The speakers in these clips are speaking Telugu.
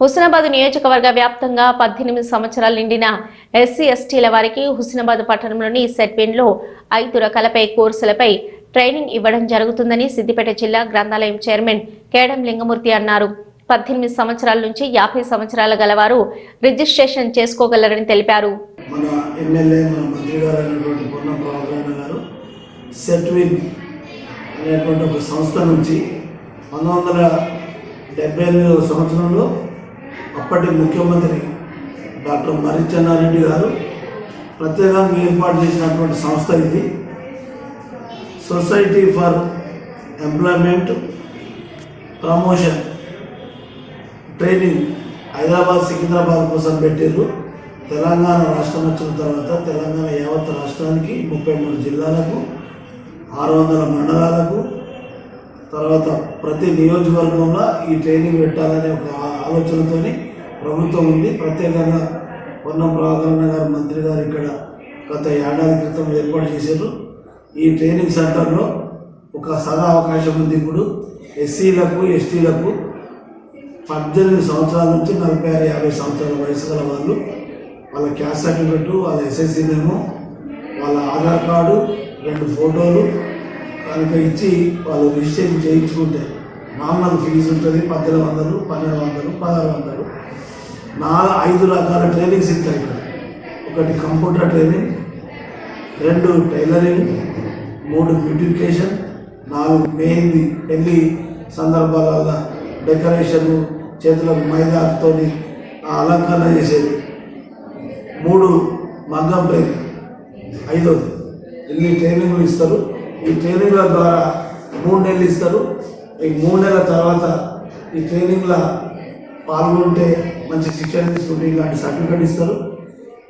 హుస్నాబాద్ నియోజకవర్గ వ్యాప్తంగా పద్దెనిమిది సంవత్సరాలు నిండిన ఎస్సీ ఎస్టీల వారికి హుస్నాబాద్ పట్టణంలోని సెట్విన్లో ఐదు రకాలపై కోర్సులపై ట్రైనింగ్ ఇవ్వడం జరుగుతుందని సిద్దిపేట జిల్లా గ్రంథాలయం చైర్మన్ కేడం లింగమూర్తి అన్నారు. పద్దెనిమిది సంవత్సరాల నుంచి యాభై సంవత్సరాల గలవారు రిజిస్ట్రేషన్ చేసుకోగలరని తెలిపారు. అనేటువంటి ఒక సంస్థ నుంచి పంతొమ్మిది వందల డెబ్బై ఎనిమిదవ సంవత్సరంలో అప్పటి ముఖ్యమంత్రి డాక్టర్ మరిచన్నారెడ్డి గారు ప్రత్యేకంగా ఏర్పాటు చేసినటువంటి సంస్థ ఇది. Society for employment promotion training Hyderabad Secunderabad కోసం పెట్టారు తెలంగాణ రాష్ట్రం వచ్చిన తర్వాత తెలంగాణ యావత్ రాష్ట్రానికి ముప్పై మూడు జిల్లాలకు ఆరు వందల మండలాలకు తర్వాత ప్రతి నియోజకవర్గంలో ఈ ట్రైనింగ్ పెట్టాలనే ఒక ఆలోచనతోని ప్రభుత్వం ఉంది. ప్రత్యేకంగా పొన్నం ప్రభాకరణ గారు మంత్రి గారు ఇక్కడ గత ఏడాది క్రితం ఏర్పాటు చేశారు. ఈ ట్రైనింగ్ సెంటర్లో ఒక సదా అవకాశం ఉంది ఇప్పుడు. ఎస్సీలకు ఎస్టీలకు పద్దెనిమిది సంవత్సరాల నుంచి నలభై ఆరు యాభై సంవత్సరాల వయసు గల వాళ్ళు వాళ్ళ క్యాస్ట్ సర్టిఫికెట్ వాళ్ళ ఎస్ఎస్సీ మేము వాళ్ళ ఆధార్ కార్డు రెండు ఫోటోలు కనుక ఇచ్చి వాళ్ళు రిజిస్ట్రేషన్ చేయించుకుంటే నామినల్ ఫీజు ఉంటుంది. పద్దెనిమిది వందలు పన్నెండు వందలు పదహారు వందలు. నాలుగు ఐదు రకాల ట్రైనింగ్స్ ఇస్తారు ఇక్కడ. ఒకటి కంప్యూటర్ ట్రైనింగ్ రెండు టైలరింగ్ మూడు బ్యూటిఫికేషన్ నాలుగు మెహందీ పెళ్ళి సందర్భాల డెకరేషన్ చేతులకు మైదాతో అలంకరణ చేసేది. మూడు మగ్గం ట్రైనింగ్. ఐదోది ఇన్ని ట్రైనింగ్లు ఇస్తారు? ఈ ట్రైనింగ్ల ద్వారా మూడు నెలలు ఇస్తారు. ఈ మూడు నెలల తర్వాత ఈ ట్రైనింగ్ల పాల్గొంటే మంచి శిక్షణ తీసుకుంటే ఇలాంటి సర్టిఫికేట్ ఇస్తారు.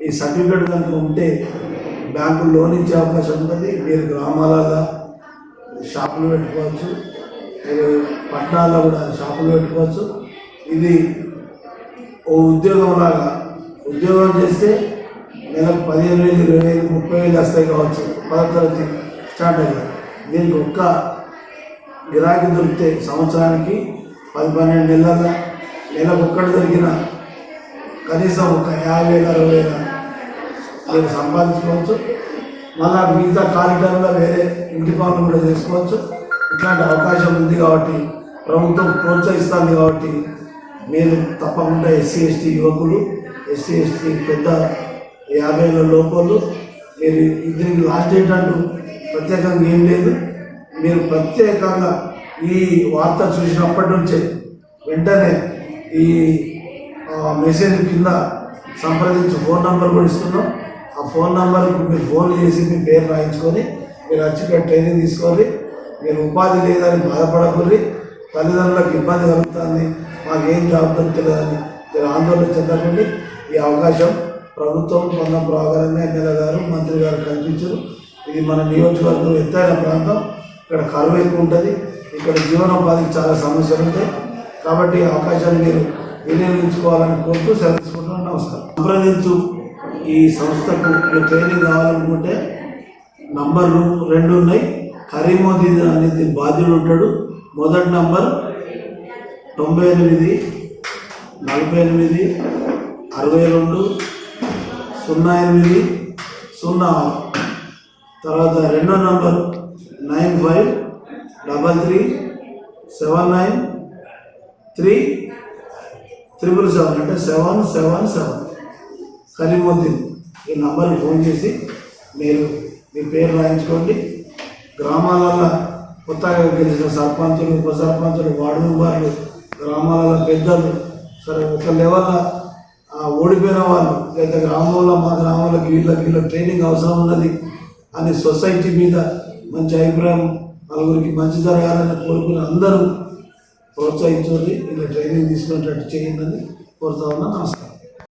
ఈ సర్టిఫికేట్ కనుక ఉంటే బ్యాంకు లోన్ ఇచ్చే అవకాశం ఉంటుంది మీరు గ్రామాలలో షాపులు పెట్టుకోవచ్చు. మీరు పట్టణాల్లో కూడా షాపులు పెట్టుకోవచ్చు. ఇది ఓ ఉద్యోగం లాగా. ఉద్యోగం చేస్తే నెలకు పదిహేను వేలు ఇరవై వేలు ముప్పై వేలు వస్తాయి కావచ్చు. పదో తరగతి స్టార్ట్ అయ్యారు దీనికి ఒక్క గిరాకీ దొరికితే సంవత్సరానికి పది పన్నెండు నెలల లేదా ఒక్కటి దొరికిన కనీసం ఒక యాభై వేల అరవై వేల మీరు సంపాదించుకోవచ్చు. మళ్ళా మిగతా ఖాళీ వేరే ఇంటి పనులు కూడా చేసుకోవచ్చు. ఇట్లాంటి అవకాశం ఉంది కాబట్టి ప్రభుత్వం ప్రోత్సహిస్తుంది కాబట్టి మీరు తప్పకుండా ఎస్సీ ఎస్టీ యువకులు ఎస్సీ ఎస్టీ పెద్ద యాభైల లోపలు మీరు దీనికి లాస్ట్ డేట్ అంటూ ప్రత్యేకంగా ఏం లేదు. మీరు ప్రత్యేకంగా ఈ వార్త చూసినప్పటి నుంచే వెంటనే ఈ మెసేజ్ కింద సంప్రదించి ఫోన్ నంబర్ కూడా ఇస్తున్నాం. ఆ ఫోన్ నంబర్కి మీరు ఫోన్ చేసి మీ పేరు రాయించుకొని మీరు వచ్చి ఇక్కడ ట్రైనింగ్ తీసుకోవాలి మీరు ఉపాధి లేదని బాధపడకూడదు తల్లిదండ్రులకు ఇబ్బంది కలుగుతుంది. మాకేం జాబ్ తెలియదని మీరు ఆందోళన చెందకండి. ఈ అవకాశం ప్రభుత్వం పొంద ప్రాగారంగా ఎమ్మెల్యే గారు మంత్రి గారు కల్పించారు. ఇది మన నియోజకవర్గం ఎత్తైన ప్రాంతం. ఇక్కడ కరువు ఎక్కువ ఉంటుంది. ఇక్కడ జీవనోపాధికి చాలా సమస్యలు ఉంటాయి. కాబట్టి అవకాశాన్ని మీరు వినియోగించుకోవాలని కోరుతూ సెలవుకుంటున్నాను. నమస్కారం. సంప్రదించు ఈ సంస్థకు ట్రైనింగ్ కావాలనుకుంటే నంబర్లు రెండు ఉన్నాయి. కరీమోదీన్ అనేది బాధ్యుడు ఉంటాడు. మొదటి నంబర్ తొంభై ఎనిమిది నలభై ఎనిమిది అరవై రెండు సున్నా ఎనిమిది సున్నా తర్వాత రెండో number nine five double three seven nine three triple seven అంటే సెవెన్ సెవెన్ సెవెన్. కరీముద్దీన్ ఈ నంబర్కి ఫోన్ చేసి మీరు మీ పేరు రాయించుకోండి. గ్రామాలలో కొత్తగా గెలిచిన సర్పంచులు ఉప సర్పంచులు వార్డు మెంబర్లు గ్రామాలలో పెద్దలు సరే ఒక లెవెల్ ఓడిపోయిన వాళ్ళు లేదా గ్రామంలో మా గ్రామంలోకి వీళ్ళకి వీళ్ళకి ట్రైనింగ్ అవసరం ఉన్నది అని సొసైటీ మీద మంచి అభిప్రాయం నలుగురికి మంచి జరగాలని కోరుకుని అందరూ ప్రోత్సహించండి ఇలా ట్రైనింగ్ తీసుకునేటట్టు చేయండి కోరుతా ఉన్నా. నమస్కారం.